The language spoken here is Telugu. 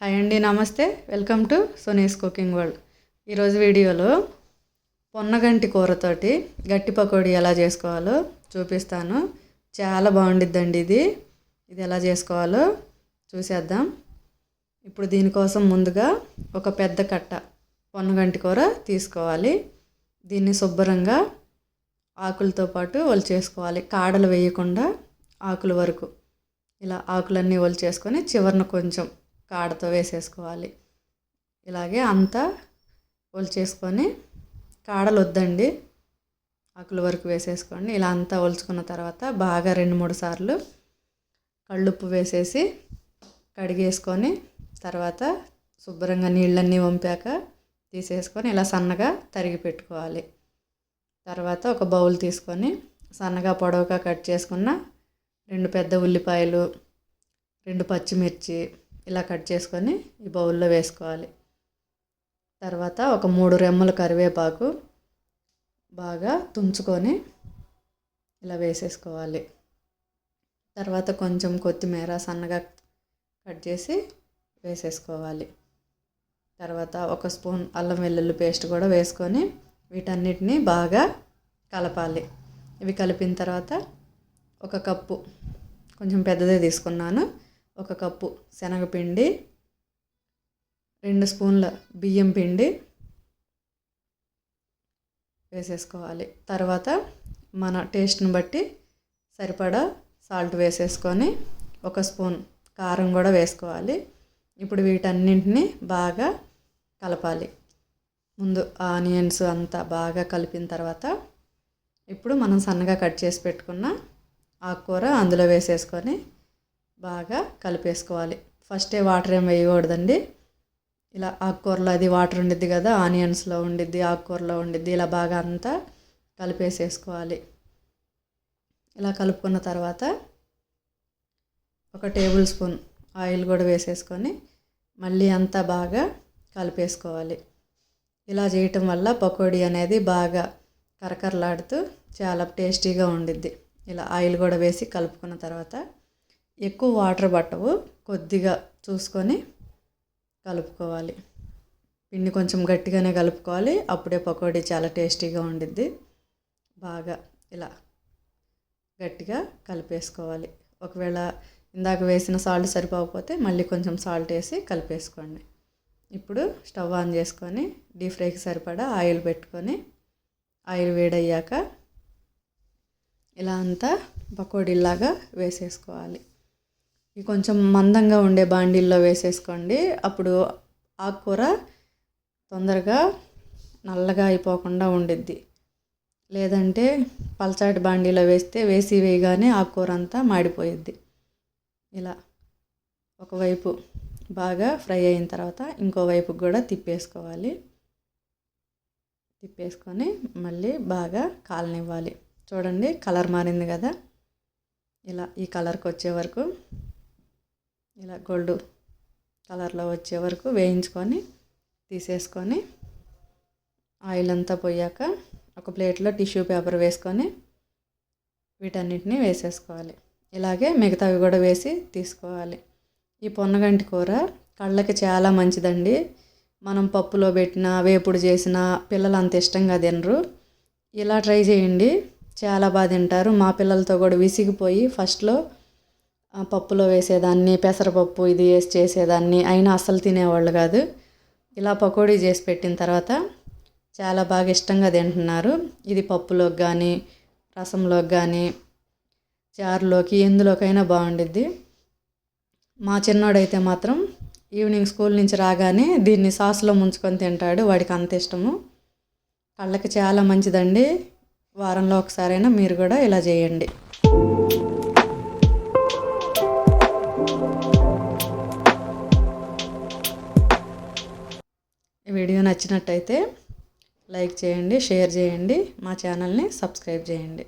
హాయ్ అండి నమస్తే. Welcome to Sony's cooking world. ఈరోజు వీడియోలో పొన్నగంటి కూరతోటి గట్టి పకోడీ ఎలా చేసుకోవాలో చూపిస్తాను. చాలా బాగుండిద్దండి ఇది. ఇది ఎలా చేసుకోవాలో చూసేద్దాం. ఇప్పుడు దీనికోసం ముందుగా ఒక పెద్ద కట్ట పొన్నగంటి కూర తీసుకోవాలి. దీన్ని శుభ్రంగా ఆకులతో పాటు చేసుకోవాలి కాడలు వేయకుండా ఆకుల వరకు. ఇలా ఆకులన్నీ ఒలిచేసుకొని చివరిన కొంచెం కాడతో వేసేసుకోవాలి. ఇలాగే అంతా ఒలిచేసుకొని కాడలు వద్దండి ఆకుల వరకు వేసేసుకోండి. ఇలా అంతా ఒలుచుకున్న తర్వాత బాగా రెండు మూడు సార్లు కళ్ళుప్పు వేసేసి కడిగేసుకొని తర్వాత శుభ్రంగా నీళ్ళన్నీ వంపాక తీసేసుకొని ఇలా సన్నగా తరిగి పెట్టుకోవాలి. తర్వాత ఒక బౌల్ తీసుకొని సన్నగా పొడవుగా కట్ చేసుకున్న రెండు పెద్ద ఉల్లిపాయలు రెండు పచ్చిమిర్చి ఇలా కట్ చేసుకొని ఈ బౌల్లో వేసుకోవాలి. తర్వాత ఒక మూడు రెమ్మల కరివేపాకు బాగా తుంచుకొని ఇలా వేసేసుకోవాలి. తర్వాత కొంచెం కొత్తిమీర సన్నగా కట్ చేసి వేసేసుకోవాలి. తర్వాత ఒక స్పూన్ అల్లం వెల్లుల్లి పేస్ట్ కూడా వేసుకొని వీటన్నిటిని బాగా కలపాలి. ఇవి కలిపిన తర్వాత ఒక కప్పు కొంచెం పెద్దదే తీసుకున్నాను ఒక కప్పు శనగపిండి రెండు స్పూన్ల బియ్యం పిండి వేసేసుకోవాలి. తర్వాత మన టేస్ట్ని బట్టి సరిపడా సాల్ట్ వేసేసుకొని ఒక స్పూన్ కారం కూడా వేసుకోవాలి. ఇప్పుడు వీటన్నింటినీ బాగా కలపాలి. ముందు ఆనియన్స్ అంతా బాగా కలిపిన తర్వాత ఇప్పుడు మనం సన్నగా కట్ చేసి పెట్టుకున్న ఆకుకూర అందులో వేసేసుకొని బాగా కలిపేసుకోవాలి. ఫస్టే వాటర్ ఏం వేయకూడదండి. ఇలా ఆకుకూరలో అది వాటర్ ఉండిద్ది కదా ఆనియన్స్లో ఉండిద్ది ఆకుకూరలో ఉండిద్ది ఇలా బాగా అంతా కలిపేసేసుకోవాలి. ఇలా కలుపుకున్న తర్వాత ఒక టేబుల్ స్పూన్ ఆయిల్ కూడా వేసేసుకొని మళ్ళీ అంతా బాగా కలిపేసుకోవాలి. ఇలా చేయటం వల్ల పకోడీ అనేది బాగా కరకరలాడుతూ చాలా టేస్టీగా ఉండిద్ది. ఇలా ఆయిల్ కూడా వేసి కలుపుకున్న తర్వాత ఎక్కువ వాటర్ పట్టవు. కొద్దిగా చూసుకొని కలుపుకోవాలి. పిండి కొంచెం గట్టిగానే కలుపుకోవాలి. అప్పుడే పకోడీ చాలా టేస్టీగా ఉండిద్ది. బాగా ఇలా గట్టిగా కలిపేసుకోవాలి. ఒకవేళ ఇందాక వేసిన సాల్ట్ సరిపోకపోతే మళ్ళీ కొంచెం సాల్ట్ వేసి కలిపేసుకోండి. ఇప్పుడు స్టవ్ ఆన్ చేసుకొని డీప్ ఫ్రైకి సరిపడా ఆయిల్ పెట్టుకొని ఆయిల్ వేడయ్యాక ఇలా అంతా పకోడీలాగా వేసేసుకోవాలి. కొంచెం మందంగా ఉండే బాండీల్లో వేసేసుకోండి. అప్పుడు ఆకుకూర తొందరగా నల్లగా అయిపోకుండా ఉండిద్ది. లేదంటే పల్చాటి బాండీలో వేస్తే వేసి వేయగానే ఆకుకూర అంతా మాడిపోయిద్ది. ఇలా ఒకవైపు బాగా ఫ్రై అయిన తర్వాత ఇంకోవైపు కూడా తిప్పేసుకోవాలి. తిప్పేసుకొని మళ్ళీ బాగా కాలనివ్వాలి. చూడండి కలర్ మారింది కదా. ఇలా ఈ కలర్కి వచ్చే వరకు ఇలా గోల్డ్ కలర్లో వచ్చే వరకు వేయించుకొని తీసేసుకొని ఆయిల్ అంతా పోయాక ఒక ప్లేట్లో టిష్యూ పేపర్ వేసుకొని వీటన్నిటిని వేసేసుకోవాలి. ఇలాగే మిగతావి కూడా వేసి తీసుకోవాలి. ఈ పొన్నగంటి కూర కళ్ళకి చాలా మంచిదండి. మనం పప్పులో పెట్టిన వేపుడు చేసిన పిల్లలు అంత ఇష్టంగా తినరు. ఇలా ట్రై చేయండి. చాలా బాగా తింటారు. మా పిల్లలతో కూడా విసిగిపోయి ఫస్ట్లో పప్పులో వేసేదాన్ని పెసరపప్పు ఇది వేసి చేసేదాన్ని అయినా అస్సలు తినేవాళ్ళు కాదు. ఇలా పకోడీ చేసి పెట్టిన తర్వాత చాలా బాగా ఇష్టంగా తింటున్నారు. ఇది పప్పులోకి కానీ రసంలోకి కానీ చారులోకి ఎందులోకైనా బాగుండిద్ది. మా చిన్నోడైతే మాత్రం ఈవినింగ్ స్కూల్ నుంచి రాగానే దీన్ని సాస్లో ముంచుకొని తింటాడు. వాడికి అంత ఇష్టము. కళ్ళకి చాలా మంచిదండి. వారంలో ఒకసారైనా మీరు కూడా ఇలా చేయండి. వీడియో నచ్చినట్టయితే లైక్ చేయండి షేర్ చేయండి మా ఛానల్ని సబ్స్క్రైబ్ చేయండి.